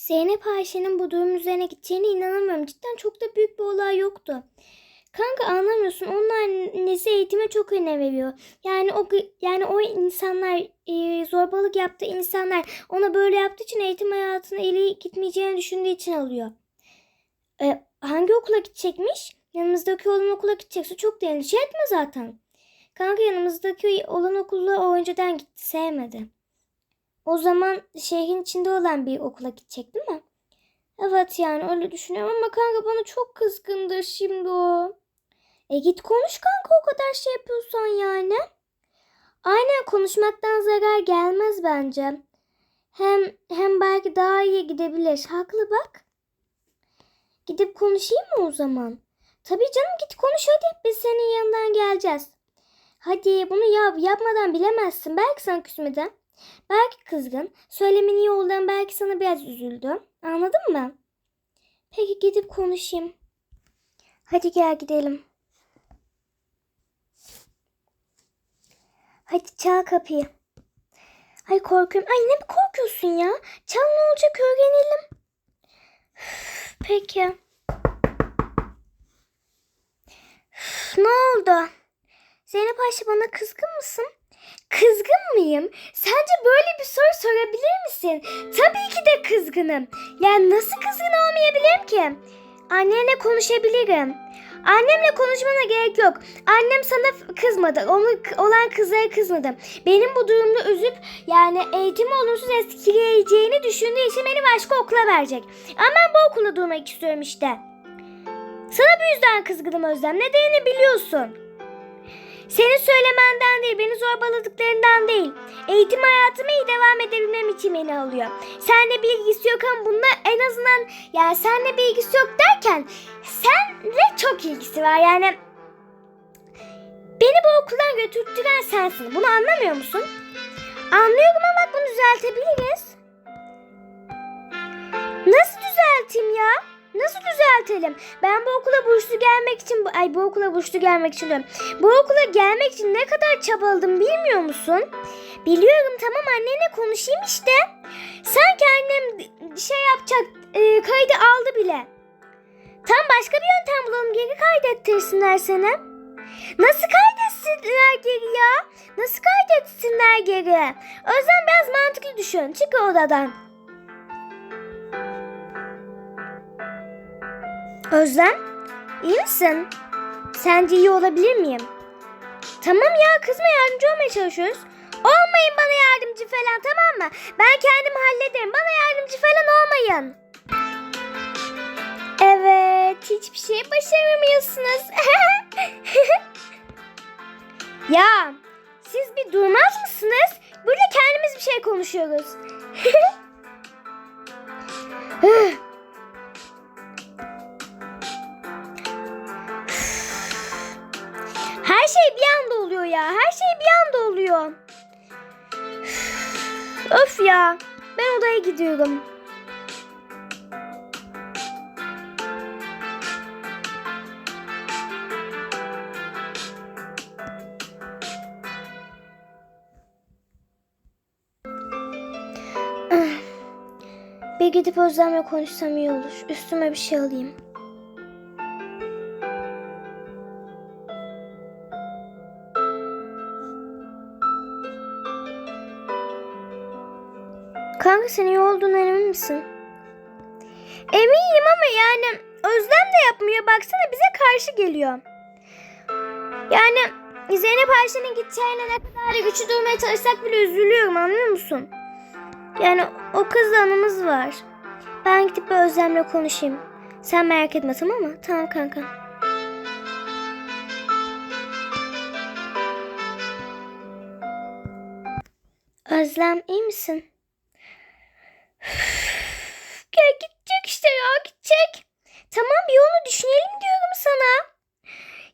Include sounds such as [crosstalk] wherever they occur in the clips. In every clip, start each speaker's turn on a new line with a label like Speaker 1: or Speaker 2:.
Speaker 1: Zeynep Ayşe'nin bu durum üzerine gideceğine inanamıyorum. Cidden çok da büyük bir olay yoktu. Kanka anlamıyorsun. Onun annesi eğitime çok önem veriyor. Yani o yani o insanlar e, zorbalık yaptığı insanlar ona böyle yaptığı için eğitim hayatına eli gitmeyeceğini düşündüğü için alıyor. E, hangi okula gidecekmiş? Yanımızdaki olan okula gidecekse çok da endişe etme zaten. Kanka yanımızdaki olan okula o önceden gitti sevmedi. O zaman şehrin içinde olan bir okula gidecek değil mi? Evet yani öyle düşünüyorum ama kanka bana çok kızgındır şimdi o. E git konuş kanka o kadar şey yapıyorsan yani. Aynen konuşmaktan zarar gelmez bence. Hem hem belki daha iyi gidebilir. Haklı bak. Gidip konuşayım mı o zaman? Tabii canım git konuş hadi. Biz senin yanından geleceğiz. Hadi bunu yap. Yapmadan bilemezsin. Belki sana küsmedi. Belki kızgın. Söylemin iyi olduğundan belki sana biraz üzüldü. Anladın mı? Peki gidip konuşayım. Hadi gel gidelim. Hadi çal kapıyı. Ay korkuyorum. Ay ne korkuyorsun ya? Çal ne olacak öğrenelim. Peki. Üf, Ne oldu? Zeynep Ayşe bana kızgın mısın? Kızgın mıyım? Sence böyle bir soru sorabilir misin? Tabii ki de kızgınım. Yani nasıl kızgın olmayabilirim ki? Annenle konuşabilirim. Annemle konuşmana gerek yok. Annem sana kızmadı. Onu olan kızlara kızmadı. Benim bu durumda üzüp yani eğitimi olumsuz etkileyeceğini düşündüğü için beni başka okula verecek. Ama ben bu okulda durmak istiyorum işte. Sana bu yüzden kızgınım Özlem. Nedenini biliyorsun. Senin söylemenden değil, beni zorbaladıklarından değil. Eğitim hayatıma iyi devam edebilmem için beni alıyor. Seninle bir ilgisi yok ama bununla en azından yani seninle bir ilgisi yok derken senle çok ilgisi var. Yani beni bu okuldan götürttüren sensin. Bunu anlamıyor musun? Anlıyorum ama bunu düzeltebiliriz. Nasıl düzelteyim ya? Nasıl düzeltelim? Ben bu okula burslu gelmek için ay bu okula burslu gelmek için diyorum. Bu okula gelmek için ne kadar çabaladım bilmiyor musun? Biliyorum tamam annenle konuşayım işte. Sanki annem şey yapacak e, kaydı aldı bile. Tam başka bir yöntem bulalım geri kaydettirsinler seni. Nasıl kaydetsinler geri ya? Nasıl kaydetsinler geri? Özlem biraz mantıklı düşün. Çık odadan. Özlem, iyi misin? Sence iyi olabilir miyim? Tamam ya kızma yardımcı olmaya çalışıyoruz. Olmayın bana yardımcı falan tamam mı? Ben kendim hallederim. Bana yardımcı falan olmayın. Evet, hiçbir şey başaramıyorsunuz. [laughs] ya, siz bir durmaz mısınız? Burada kendimiz bir şey konuşuyoruz. [laughs] ya. Ben odaya gidiyorum. Ah. Bir gidip Özlem'le konuşsam iyi olur. Üstüme bir şey alayım. Kanka sen iyi olduğuna emin misin? Eminim ama yani Özlem de yapmıyor. Baksana bize karşı geliyor. Yani Zeynep Ayşe'nin gideceğine ne kadar da güçlü durmaya çalışsak bile üzülüyorum anlıyor musun? Yani o kızla anımız var. Ben gidip bir Özlem'le konuşayım. Sen merak etme tamam mı? Tamam kanka. Özlem iyi misin? Ya gidecek işte ya gidecek. Tamam bir yolunu düşünelim diyorum sana.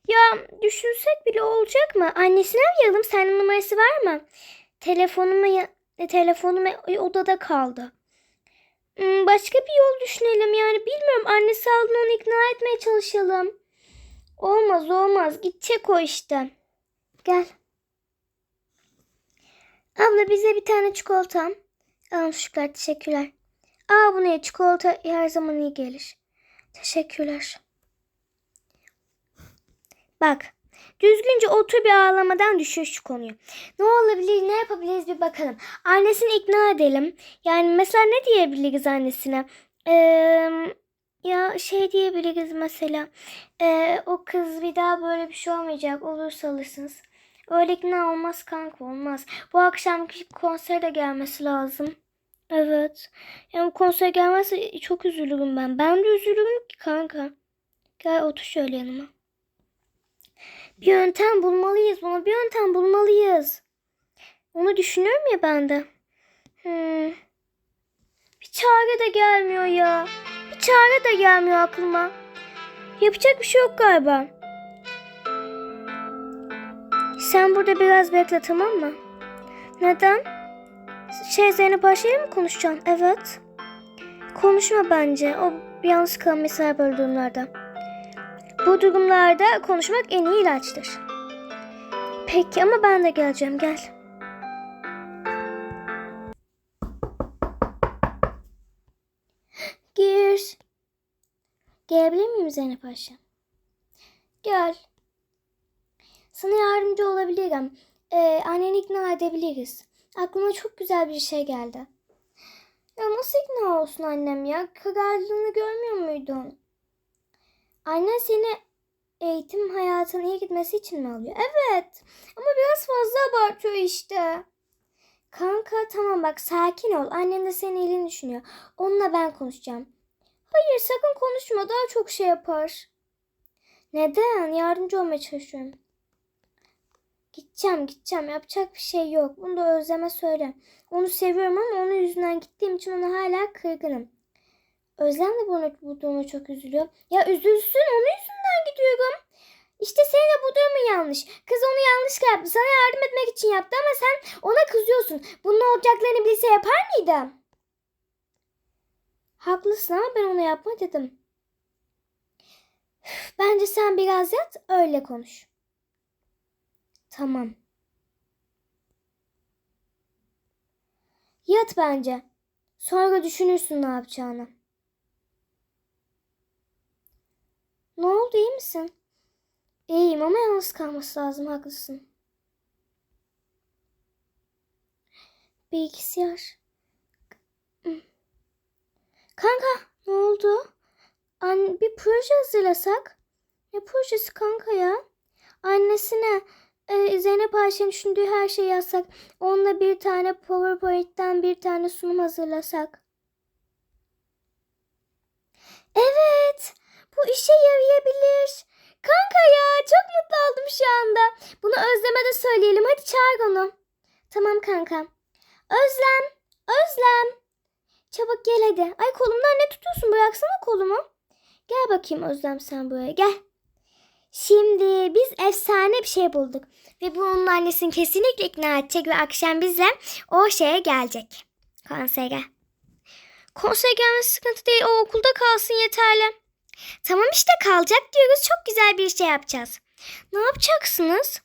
Speaker 1: Ya düşünsek bile olacak mı? Annesine arayalım. Senin numarası var mı? Telefonuma ya, e, telefonum e, odada kaldı. Hmm, Başka bir yol düşünelim yani bilmiyorum. Annesi aldığını onu ikna etmeye çalışalım. Olmaz olmaz. Gidecek o işte. Gel. Abla bize bir tane çikolata. Al çocuklar teşekkürler. Aa bu ne? Çikolata her zaman iyi gelir. Teşekkürler. Bak. Düzgünce otur bir ağlamadan düşür şu konuyu. Ne olabilir, ne yapabiliriz bir bakalım. Annesini ikna edelim. Yani mesela ne diyebiliriz annesine? Eee ya şey diyebiliriz mesela. Eee, o kız bir daha böyle bir şey olmayacak. Olursa alırsınız. Öyle ikna olmaz kanka olmaz. Bu akşamki konsere de gelmesi lazım. Evet. Yani konser gelmezse çok üzülürüm ben. Ben de üzülürüm ki kanka. Gel otur şöyle yanıma. Bir yöntem bulmalıyız buna. Bir yöntem bulmalıyız. Onu düşünüyorum ya ben de. Hmm. Bir çare de gelmiyor ya. Bir çare de gelmiyor aklıma. Yapacak bir şey yok galiba. Sen burada biraz bekle tamam mı? Neden? Şey Zeynep Ayşe'yle mi konuşacaksın? Evet. Konuşma bence. O yalnız kalmışsa böyle durumlarda. Bu durumlarda konuşmak en iyi ilaçtır. Peki ama ben de geleceğim. Gel. [gasps] Gir. Gelebilir miyim Zeynep Ayşe? Gel. Sana yardımcı olabilirim. Ee, anneni ikna edebiliriz. Aklıma çok güzel bir şey geldi. Ya nasıl ikna olsun annem ya? Kararlılığını görmüyor muydun? Annen seni eğitim hayatının iyi gitmesi için mi alıyor? Evet. Ama biraz fazla abartıyor işte. Kanka tamam bak sakin ol. Annen de senin iyiliğini düşünüyor. Onunla ben konuşacağım. Hayır sakın konuşma. Daha çok şey yapar. Neden? Yardımcı olmaya çalışıyorum. Gideceğim gideceğim. Yapacak bir şey yok. Bunu da Özlem'e söyle. Onu seviyorum ama onun yüzünden gittiğim için ona hala kırgınım. Özlem de bunu, bu duruma çok üzülüyor. Ya üzülsün onun yüzünden gidiyorum. İşte senin de bu durumun yanlış. Kız onu yanlış yaptı. Sana yardım etmek için yaptı ama sen ona kızıyorsun. Bunun olacaklarını bilse yapar mıydı? Haklısın ama ben ona yapma dedim. Bence sen biraz yat öyle konuş. Tamam. Yat bence. Sonra düşünürsün ne yapacağını. Ne oldu iyi misin? İyiyim ama yalnız kalması lazım haklısın. Bilgisayar. Kanka ne oldu? An bir proje hazırlasak. Ne projesi kanka ya? Annesine Zeynep Ayşe'nin düşündüğü her şeyi yazsak. Onunla bir tane PowerPoint'ten bir tane sunum hazırlasak. Evet. Bu işe yarayabilir. Kanka ya çok mutlu oldum şu anda. Bunu Özlem'e de söyleyelim. Hadi çağır onu. Tamam kanka. Özlem. Özlem. Çabuk gel hadi. Ay kolumdan ne tutuyorsun? Bıraksana kolumu. Gel bakayım Özlem sen buraya. Gel. Şimdi biz efsane bir şey bulduk. Ve bunun annesini kesinlikle ikna edecek ve akşam bize o şeye gelecek. Konsere. Konsere gelmesi sıkıntı değil. O okulda kalsın yeterli. Tamam işte kalacak diyoruz. Çok güzel bir şey yapacağız. Ne yapacaksınız?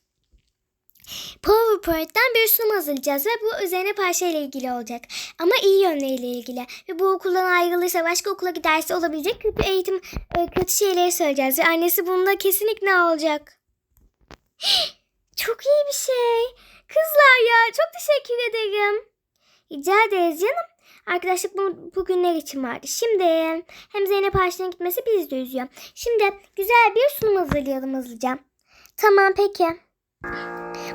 Speaker 1: PowerPoint'ten bir sunum hazırlayacağız ve bu üzerine parça ile ilgili olacak. Ama iyi yönleriyle ilgili. Ve bu okuldan ayrılırsa başka okula giderse olabilecek kötü eğitim, e, kötü şeyleri söyleyeceğiz. Ve annesi bunda kesinlikle olacak? [gasps] Çok iyi bir şey. Kızlar ya çok teşekkür ederim. Rica ederiz canım. Arkadaşlık bu, bugünler için vardı. Şimdi hem Zeynep Ayşe'nin gitmesi bizi de üzüyor. Şimdi güzel bir sunum hazırlayalım hızlıca. Tamam peki.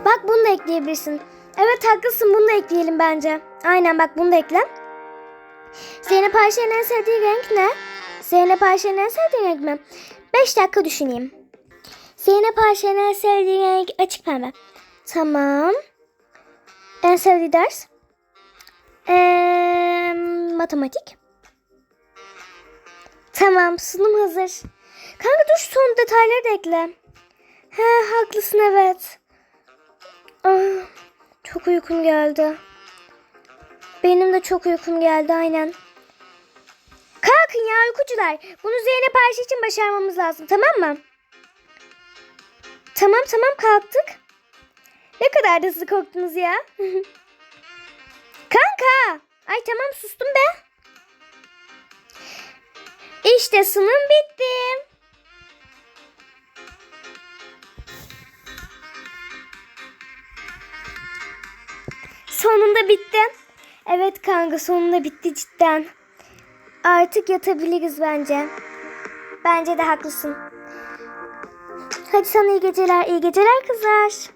Speaker 1: Bak bunu da ekleyebilirsin. Evet haklısın bunu da ekleyelim bence. Aynen bak bunu da ekle. Zeynep Ayşe'nin en sevdiği renk ne? Zeynep Ayşe'nin en sevdiği renk mi? 5 dakika düşüneyim. Zeynep Ayşe'nin en sevdiği renk açık pembe. Tamam. En sevdiği ders? Ee, matematik. Tamam sunum hazır. Kanka dur son detayları da ekle. He haklısın evet. Ah, çok uykum geldi. Benim de çok uykum geldi aynen. Kalkın ya uykucular. Bunu Zeynep Ayşe için başarmamız lazım tamam mı? Tamam tamam kalktık. Ne kadar da hızlı korktunuz ya. [laughs] Kanka. Ay tamam sustum be. İşte sunum bitti. Sonunda bitti. Evet kanka sonunda bitti cidden. Artık yatabiliriz bence. Bence de haklısın. Hadi sana iyi geceler. iyi geceler kızlar.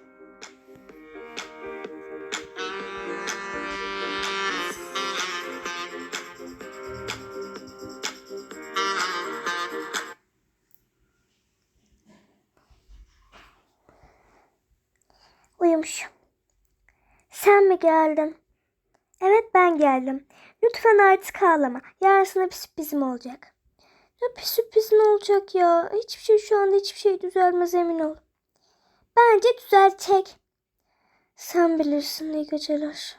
Speaker 1: Mi geldin? Evet ben geldim. Lütfen artık ağlama. Yarın sana bir sürprizim olacak. Ya bir sürpriz ne olacak ya? Hiçbir şey şu anda hiçbir şey düzelmez emin ol. Bence düzeltecek. Sen bilirsin iyi geceler.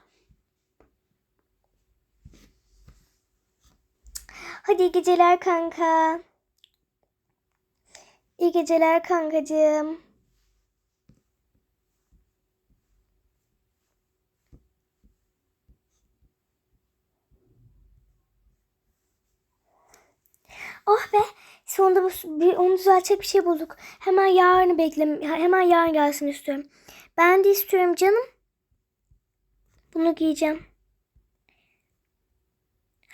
Speaker 1: Hadi iyi geceler kanka. İyi geceler kankacığım. Oh be. Sonunda bu, bir, onu düzeltecek bir şey bulduk. Hemen yarını beklem. Hemen yarın gelsin istiyorum. Ben de istiyorum canım. Bunu giyeceğim.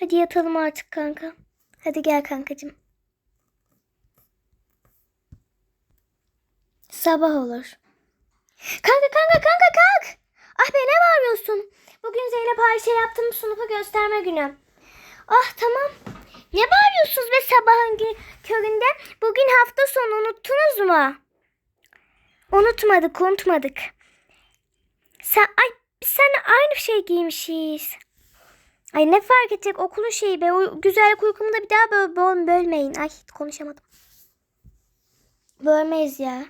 Speaker 1: Hadi yatalım artık kanka. Hadi gel kankacığım. Sabah olur. Kanka kanka kanka kalk. Ah be ne bağırıyorsun? Bugün Zeynep Ayşe yaptığım sunupu gösterme günü. Ah tamam. Ne bağırıyorsunuz be sabahın köründe? Bugün hafta sonu unuttunuz mu? Unutmadık, unutmadık. Sen, ay biz seninle aynı şey giymişiz. Ay ne fark edecek okulun şeyi be. O güzellik uykumu da bir daha böl, böl, bölmeyin. Ay konuşamadım. Bölmeyiz ya.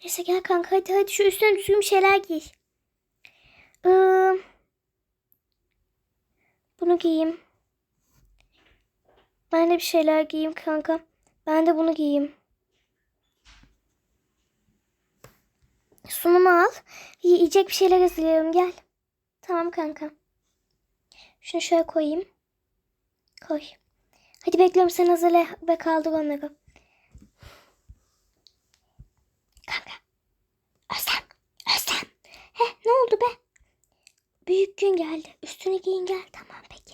Speaker 1: Neyse gel kanka hadi hadi şu üstüne düzgün şeyler giy. Ee, bunu giyeyim. Ben de bir şeyler giyeyim kanka. Ben de bunu giyeyim. Sunumu al. Yiyecek bir şeyler hazırlayalım gel. Tamam kanka. Şunu şöyle koyayım. Koy. Hadi bekliyorum sen hazırla ve kaldır onları. Kanka. Özlem. Özlem. Heh ne oldu be? Büyük gün geldi. Üstünü giyin gel. Tamam peki.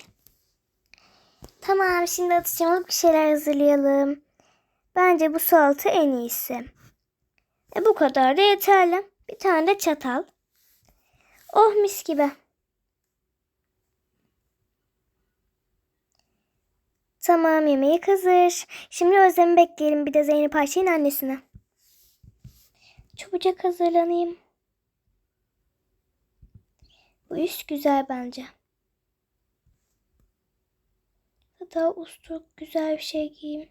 Speaker 1: Tamam şimdi atıştırmalık bir şeyler hazırlayalım. Bence bu salata en iyisi. E bu kadar da yeterli. Bir tane de çatal. Oh mis gibi. Tamam yemeği hazır. Şimdi Özlem'i bekleyelim bir de Zeynep Ayşe'nin annesine. Çabucak hazırlanayım. Bu üst güzel bence. Hatta uslu güzel bir şey giyeyim.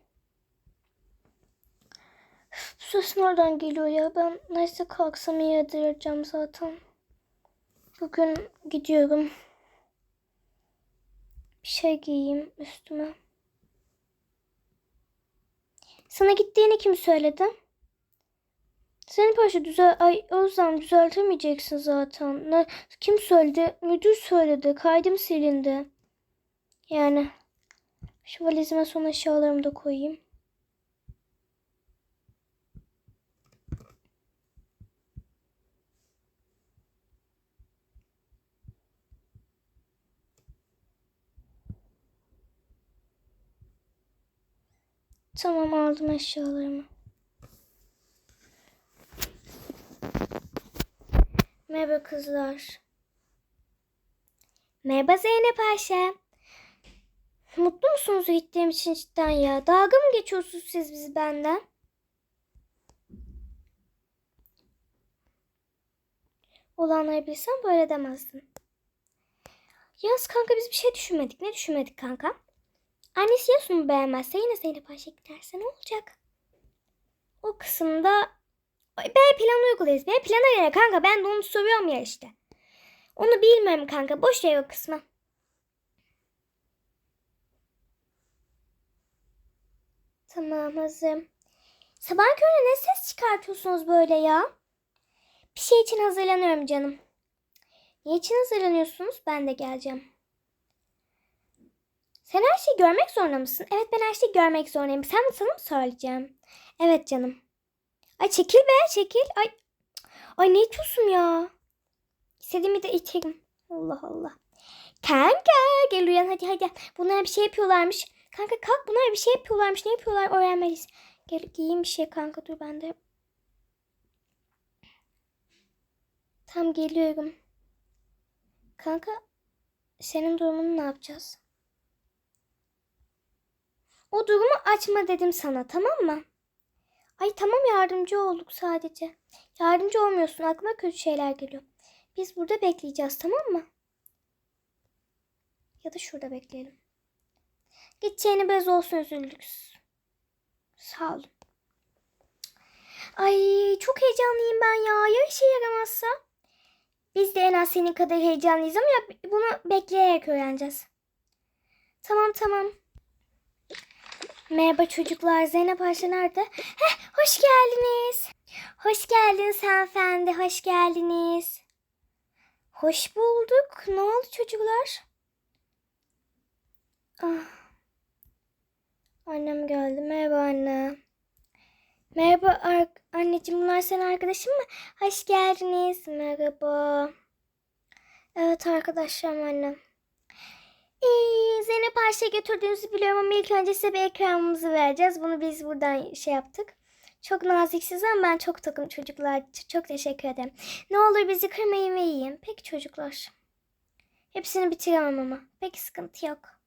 Speaker 1: Üf, Bu nereden geliyor ya? Ben neyse kalksam iyi yedireceğim zaten. Bugün gidiyorum. Bir şey giyeyim üstüme. Sana gittiğini kim söyledi? Senin paşa düzel... Ay Özlem düzeltemeyeceksin zaten. Ne... Kim söyledi? Müdür söyledi. Kaydım silindi. Yani... Şu valizime son eşyalarımı da koyayım. Tamam aldım eşyalarımı. Merhaba kızlar. Merhaba Zeynep Ayşe. Mutlu musunuz gittiğim için cidden ya? Dalga mı geçiyorsunuz siz bizi benden? Olanları bilsem böyle demezdin. Yalnız kanka biz bir şey düşünmedik. Ne düşünmedik kanka? Annesi Yasun'u beğenmezse yine Zeynep Ayşe giderse ne olacak? O kısımda B planı uygulayız. B plana göre kanka ben de onu soruyorum ya işte. Onu bilmiyorum kanka. Boş ver o kısmı. Tamam hazırım. Sabah körü ne ses çıkartıyorsunuz böyle ya? Bir şey için hazırlanıyorum canım. Ne için hazırlanıyorsunuz? Ben de geleceğim. Sen her şeyi görmek zorunda mısın? Evet ben her şeyi görmek zorundayım. Sen sana mı söyleyeceğim? Evet canım. Ay çekil be çekil. Ay, ay ne yapıyorsun ya? İstediğimi de iterim. Allah Allah. Kanka gel uyan hadi hadi. Bunlar bir şey yapıyorlarmış. Kanka kalk bunlar bir şey yapıyorlarmış. Ne yapıyorlar öğrenmeliyiz. Gel giyeyim bir şey kanka dur ben de. Tam geliyorum. Kanka senin durumunu ne yapacağız? O durumu açma dedim sana tamam mı? Ay tamam yardımcı olduk sadece. Yardımcı olmuyorsun aklıma kötü şeyler geliyor. Biz burada bekleyeceğiz tamam mı? Ya da şurada bekleyelim. Gideceğini bez olsun üzüldük. Sağ olun. Ay çok heyecanlıyım ben ya. Ya işe yaramazsa? Biz de en az senin kadar heyecanlıyız ama ya bunu bekleyerek öğreneceğiz. Tamam tamam. Merhaba çocuklar. Zeynep Ayşe nerede? Heh, hoş geldiniz. Hoş geldiniz hanımefendi. Hoş geldiniz. Hoş bulduk. Ne oldu çocuklar? Ah. Annem geldi. Merhaba anne. Merhaba anneciğim. Bunlar senin arkadaşın mı? Hoş geldiniz. Merhaba. Evet arkadaşlarım annem. Ee, Zeynep Ayşe'ye götürdüğünüzü biliyorum ama ilk önce size bir ekranımızı vereceğiz. Bunu biz buradan şey yaptık. Çok naziksiniz ama ben çok takım çocuklar. Çok teşekkür ederim. Ne olur bizi kırmayın ve yiyin. Peki çocuklar. Hepsini bitiremem ama. Peki sıkıntı yok.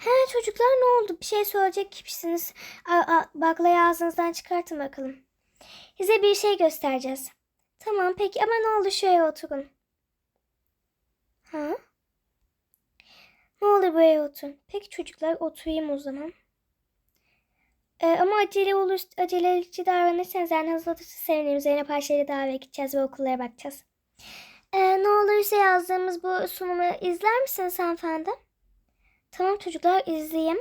Speaker 1: He çocuklar ne oldu? Bir şey söyleyecek gibisiniz. A- a- baklayı ağzınızdan çıkartın bakalım. Size bir şey göstereceğiz. Tamam peki ama ne oldu şuraya oturun. Ha? Ne olur buraya oturun. Peki çocuklar oturayım o zaman. Ee, ama acele olur, aceleci davranırsanız yani hızlı olursa sevinirim. Zeynep Ayşe'yle davet gideceğiz ve okullara bakacağız. Ee, ne olursa yazdığımız bu sunumu izler misiniz hanımefendi? Tamam çocuklar izleyeyim.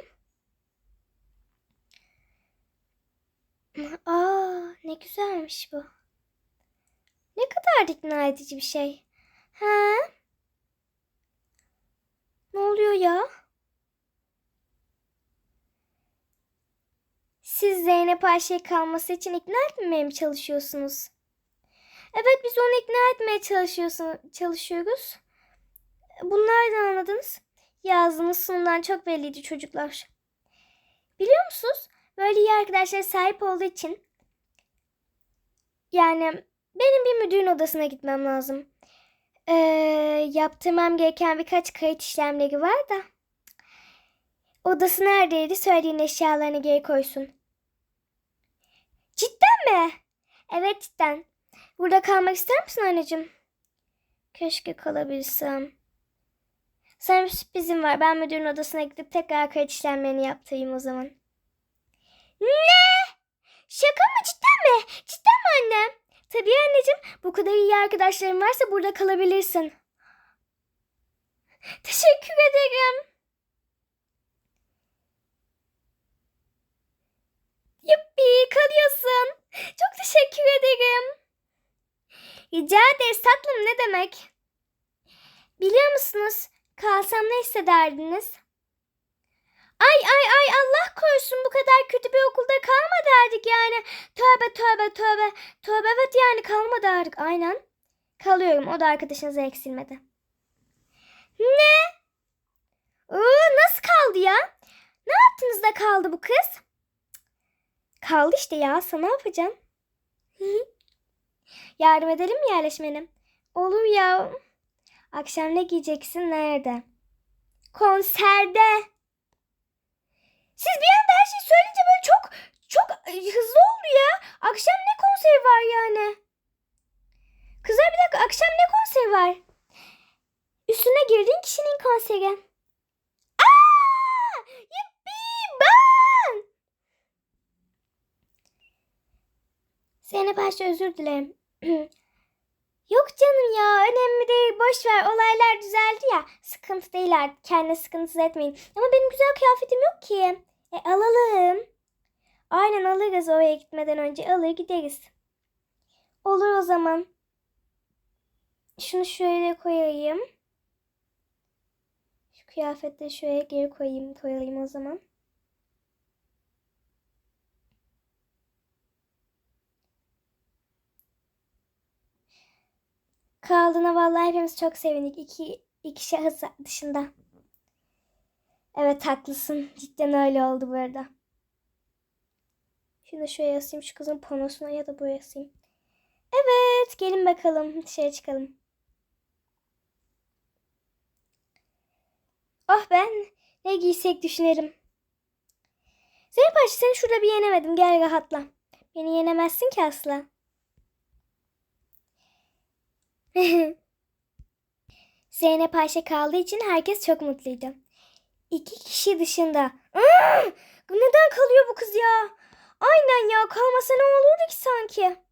Speaker 1: Aa ne güzelmiş bu. Ne kadar ikna edici bir şey. Ha? Ne oluyor ya? Siz Zeynep Ayşe'ye kalması için ikna etmeye mi çalışıyorsunuz? Evet biz onu ikna etmeye çalışıyorsun, çalışıyoruz. Bunlardan anladınız. Yazdığınız sunumdan çok belliydi çocuklar. Biliyor musunuz? Böyle iyi arkadaşlara sahip olduğu için yani benim bir müdürün odasına gitmem lazım. Ee, yaptırmam gereken birkaç kayıt işlemleri var da. Odası neredeydi? Söyleyin eşyalarını geri koysun. Cidden mi? Evet cidden. Burada kalmak ister misin anneciğim? Keşke kalabilsem. Sana bir sürprizim var. Ben müdürün odasına gidip tekrar kayıt işlemlerini yaptırayım o zaman. Ne? Şaka mı? Cidden mi? Cidden mi annem? Tabii anneciğim. Bu kadar iyi arkadaşlarım varsa burada kalabilirsin. Teşekkür ederim. Yuppi kalıyorsun. Çok teşekkür ederim. Rica ederiz tatlım ne demek? Biliyor musunuz? Kalsam ne hissederdiniz? Ay ay ay Allah korusun bu kadar kötü bir okulda kalma derdik yani. Tövbe tövbe tövbe. Tövbe evet yani kalma derdik aynen. Kalıyorum o da arkadaşınıza eksilmedi. Ne? Iı, nasıl kaldı ya? Ne yaptınız da kaldı bu kız? Kaldı işte ya sana ne yapacağım? [laughs] Yardım edelim mi yerleşmene? Olur ya. Akşam ne giyeceksin nerede? Konserde. Siz bir anda her şeyi söyleyince böyle çok çok e, hızlı oldu ya. Akşam ne konseri var yani? Kızlar bir dakika akşam ne konseri var? Üstüne girdiğin kişinin konseri. Zeynep Ayşe özür dilerim. [clears throat] Yok canım ya önemli değil boş ver. Olaylar düzeldi ya. Sıkıntı değil artık kendine sıkıntısız etmeyin. Ama benim güzel kıyafetim yok ki. E alalım. Aynen alırız oraya gitmeden önce alır gideriz. Olur o zaman. Şunu şöyle koyayım. Şu kıyafetleri şöyle geri koyayım, koyayım o zaman. Kaldığına vallahi hepimiz çok sevindik. İki, iki şahıs dışında. Evet haklısın. Cidden öyle oldu bu arada. Şunu şöyle asayım şu kızın panosuna ya da buraya asayım. Evet gelin bakalım dışarı çıkalım. Oh ben ne giysek düşünelim. Zeynep Ayşe seni şurada bir yenemedim. Gel rahatla. Beni yenemezsin ki asla. [laughs] Zeynep Ayşe kaldığı için herkes çok mutluydu. İki kişi dışında. Neden kalıyor bu kız ya? Aynen ya kalmasa ne olurdu ki sanki?